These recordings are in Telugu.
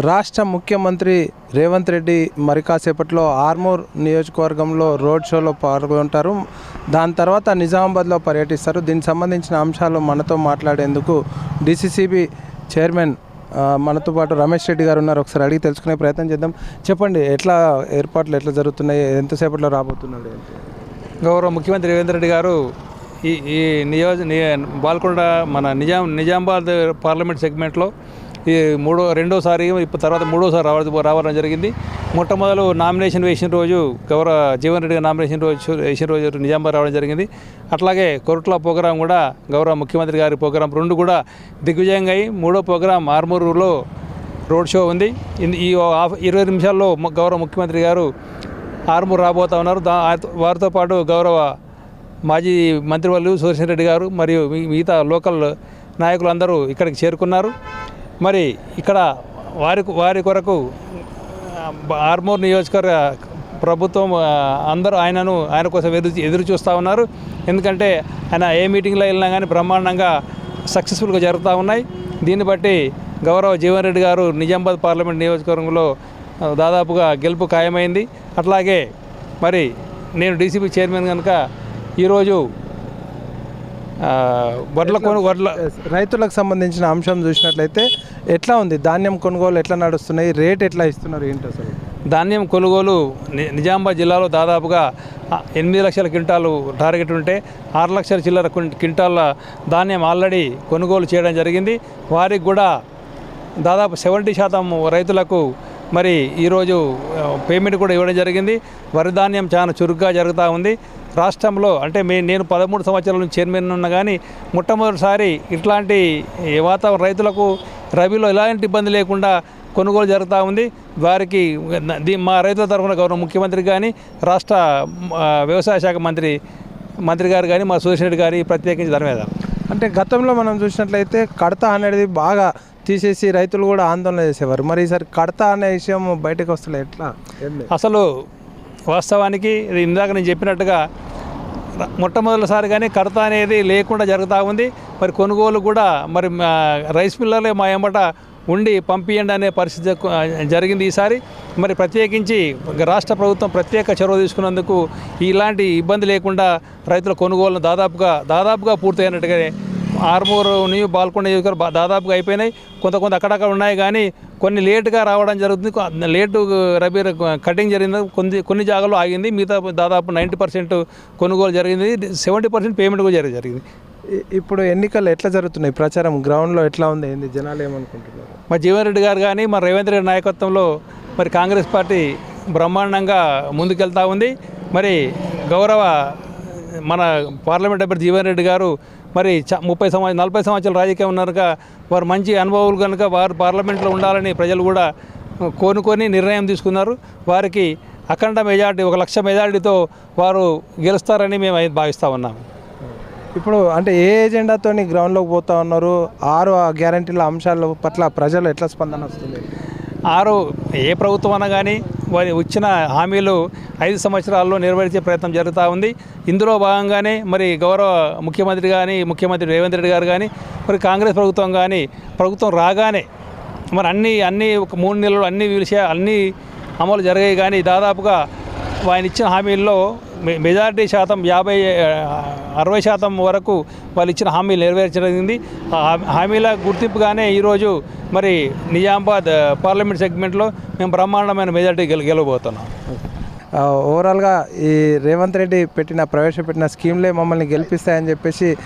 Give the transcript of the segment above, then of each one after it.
రాష్ట్ర ముఖ్యమంత్రి రేవంత్ రెడ్డి మరి కాసేపట్లో ఆర్మూర్ నియోజకవర్గంలో రోడ్ షోలో పాల్గొంటారు. దాని తర్వాత నిజామాబాద్లో పర్యటిస్తారు. దీనికి సంబంధించిన అంశాలు మనతో మాట్లాడేందుకు డిసిసిబి చైర్మన్ మనతో పాటు రమేష్ రెడ్డి గారు ఉన్నారు. ఒకసారి అడిగి తెలుసుకునే ప్రయత్నం చేద్దాం. చెప్పండి ఎట్లా ఏర్పాట్లు ఎట్లా జరుగుతున్నాయి? ఎంతసేపట్లో రాబోతున్నాడు గౌరవ ముఖ్యమంత్రి రేవంత్ రెడ్డి గారు ఈ ఈ నియోజ ని- బాల్కొండ మన నిజాం నిజామాబాద్ పార్లమెంట్ సెగ్మెంట్లో ఈ మూడో రెండోసారి ఇప్పుడు తర్వాత మూడోసారి రావడం రావడం జరిగింది. మొట్టమొదలు నామినేషన్ వేసిన రోజు గౌరవ జీవన్ రెడ్డి నామినేషన్ రోజు వేసిన రోజు నిజామాబాద్ రావడం జరిగింది. అట్లాగే కొరట్ల ప్రోగ్రాం కూడా గౌరవ ముఖ్యమంత్రి గారి ప్రోగ్రాం రెండు కూడా దిగ్విజయంగా అయి మూడో ప్రోగ్రాం ఆర్మూరులో రోడ్ షో ఉంది. ఈ ఇరవై నిమిషాల్లో గౌరవ ముఖ్యమంత్రి గారు ఆర్మూర్ రాబోతా ఉన్నారు. దా వారితో పాటు గౌరవ మాజీ మంత్రివర్యులు సురేషన్ రెడ్డి గారు మరియు మిగతా లోకల్ నాయకులు అందరూ ఇక్కడికి చేరుకున్నారు. మరి ఇక్కడ వారి వారి కొరకు ఆర్మూర్ నియోజకవర్గ ప్రభుత్వం అందరూ ఆయనను ఆయన కోసం ఎదురు ఎదురు చూస్తూ ఉన్నారు. ఎందుకంటే ఆయన ఏ మీటింగ్లో వెళ్ళినా కానీ బ్రహ్మాండంగా సక్సెస్ఫుల్గా జరుగుతూ ఉన్నాయి. దీన్ని బట్టి గౌరవ జీవన్ రెడ్డి గారు నిజామాబాద్ పార్లమెంట్ నియోజకవర్గంలో దాదాపుగా గెలుపు ఖాయమైంది. అట్లాగే మరి నేను డీసీపీ చైర్మన్ కనుక ఈరోజు వడ్ల కొను వడ్ల రైతులకు సంబంధించిన అంశం చూసినట్లయితే ఎట్లా ఉంది? ధాన్యం కొనుగోలు ఎట్లా నడుస్తున్నాయి? రేట్ ఎట్లా ఇస్తున్నారు? ఏంటి అసలు? ధాన్యం కొనుగోలు నిజామాబాద్ జిల్లాలో దాదాపుగా ఎనిమిది లక్షల క్వింటాలు టార్గెట్ ఉంటే ఆరు లక్షల చిల్లర క్విం- క్వింటాల ధాన్యం ఆల్రెడీ కొనుగోలు చేయడం జరిగింది. వారికి కూడా దాదాపు సెవెంటీ శాతం రైతులకు మరి ఈరోజు పేమెంట్ కూడా ఇవ్వడం జరిగింది. వరి ధాన్యం చాలా చురుగ్గా జరుగుతూ ఉంది. రాష్ట్రంలో అంటే మే నేను పదమూడు సంవత్సరాల నుంచి చైర్మన్ ఉన్నా కానీ మొట్టమొదటిసారి ఇట్లాంటి వాతావరణ రైతులకు రబీలో ఎలాంటి ఇబ్బంది లేకుండా కొనుగోలు జరుగుతూ ఉంది. వారికి మా రైతుల తరఫున గౌరవ ముఖ్యమంత్రి కానీ రాష్ట్ర వ్యవసాయ శాఖ మంత్రి మంత్రి గారు కానీ మా సురేష్ రెడ్డి గారి ప్రత్యేకించి ధన్యవాదాలు. అంటే గతంలో మనం చూసినట్లయితే కడతా అనేది బాగా తీసేసి రైతులు కూడా ఆందోళన చేసేవారు. మరి ఈసారి కడతా అనే విషయం బయటకు వస్తలే ఎట్లా? అసలు వాస్తవానికి ఇది ఇందాక నేను చెప్పినట్టుగా ర- మొట్టమొదటిసారిగానే కడత అనేది లేకుండా జరుగుతూ ఉంది. మరి కొనుగోలు కూడా మరి మా రైస్ మిల్లర్లే మా ఎంబట ఉండి పంపియండి అనే పరిస్థితి జరిగింది ఈసారి. మరి ప్రత్యేకించి రాష్ట్ర ప్రభుత్వం ప్రత్యేక చొరవ తీసుకున్నందుకు ఇలాంటి ఇబ్బంది లేకుండా రైతుల కొనుగోలు దాదాపుగా దాదాపుగా పూర్తయినట్టుగానే ఆర్మూరు న్యూ బాల్కొండ దాదాపుగా అయిపోయినాయి. కొంత కొంత అక్కడక్కడ ఉన్నాయి కానీ కొన్ని లేటుగా రావడం జరుగుతుంది. లేటు రబీ కటింగ్ జరిగింది. కొన్ని కొన్ని జాగాల్లో ఆగింది. మిగతా దాదాపు నైంటీ పర్సెంట్ కొనుగోలు జరిగింది. సెవెంటీ పర్సెంట్ పేమెంట్ కూడా జరి- జరిగింది. ఇప్పుడు ఎన్నికలు ఎట్లా జరుగుతున్నాయి? ప్రచారం గ్రౌండ్లో ఎట్లా ఉంది? ఏంది? జనాలు ఏమనుకుంటున్నారు? మా జీవన్ రెడ్డి గారు కానీ మా రేవంత్ రెడ్డి నాయకత్వంలో మరి కాంగ్రెస్ పార్టీ బ్రహ్మాండంగా ముందుకెళ్తా ఉంది. మరి గౌరవ మన పార్లమెంట్ అభ్యర్థి జీవన్ రెడ్డి గారు మరి చ ముప్పై సంవత్సరం నలభై సంవత్సరాలు రాజకీయం ఉన్నారుక వారు మంచి అనుభవాలు కనుక వారు పార్లమెంట్లో ఉండాలని ప్రజలు కూడా కోనుకొని నిర్ణయం తీసుకున్నారు. వారికి అఖండ మెజార్టీ ఒక లక్ష మెజార్టీతో వారు గెలుస్తారని మేము భావిస్తూ ఉన్నాము. ఇప్పుడు అంటే ఏ ఎజెండాతో గ్రౌండ్లోకి పోతా ఉన్నారు? ఆరు గ్యారంటీల అంశాల పట్ల ప్రజలు ఎట్లా స్పందన వస్తుంది? ఆరు ఏ ప్రభుత్వం అన్నా కానీ వారి ఇచ్చిన హామీలు ఐదు సంవత్సరాల్లో నెరవేర్చే ప్రయత్నం జరుగుతూ ఉంది. ఇందులో భాగంగానే మరి గౌరవ ముఖ్యమంత్రి కానీ ముఖ్యమంత్రి రేవంత్ రెడ్డి గారు కానీ మరి కాంగ్రెస్ ప్రభుత్వం కానీ ప్రభుత్వం రాగానే మరి అన్ని అన్ని ఒక మూడు నెలలు అన్ని విషయాలు అన్ని అమలు జరిగాయి కానీ దాదాపుగా ఆయన ఇచ్చిన హామీల్లో మె- మెజారిటీ శాతం యాభై అరవై శాతం వరకు వాళ్ళు ఇచ్చిన హామీలు నెరవేర్చడం హామీల గుర్తింపుగానే ఈరోజు మరి నిజామాబాద్ పార్లమెంట్ సెగ్మెంట్లో మేము బ్రహ్మాండమైన మెజారిటీ గెల గెలవబోతున్నాం. ఓవరాల్గా ఈ రేవంత్ రెడ్డి పెట్టిన ప్రవేశపెట్టిన స్కీమ్లే మమ్మల్ని గెలిపిస్తాయని చెప్పేసి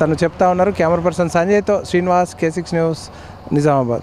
తను చెప్తా ఉన్నారు. Camera person సంజయ్తో Srinivas K six news Nizamabad.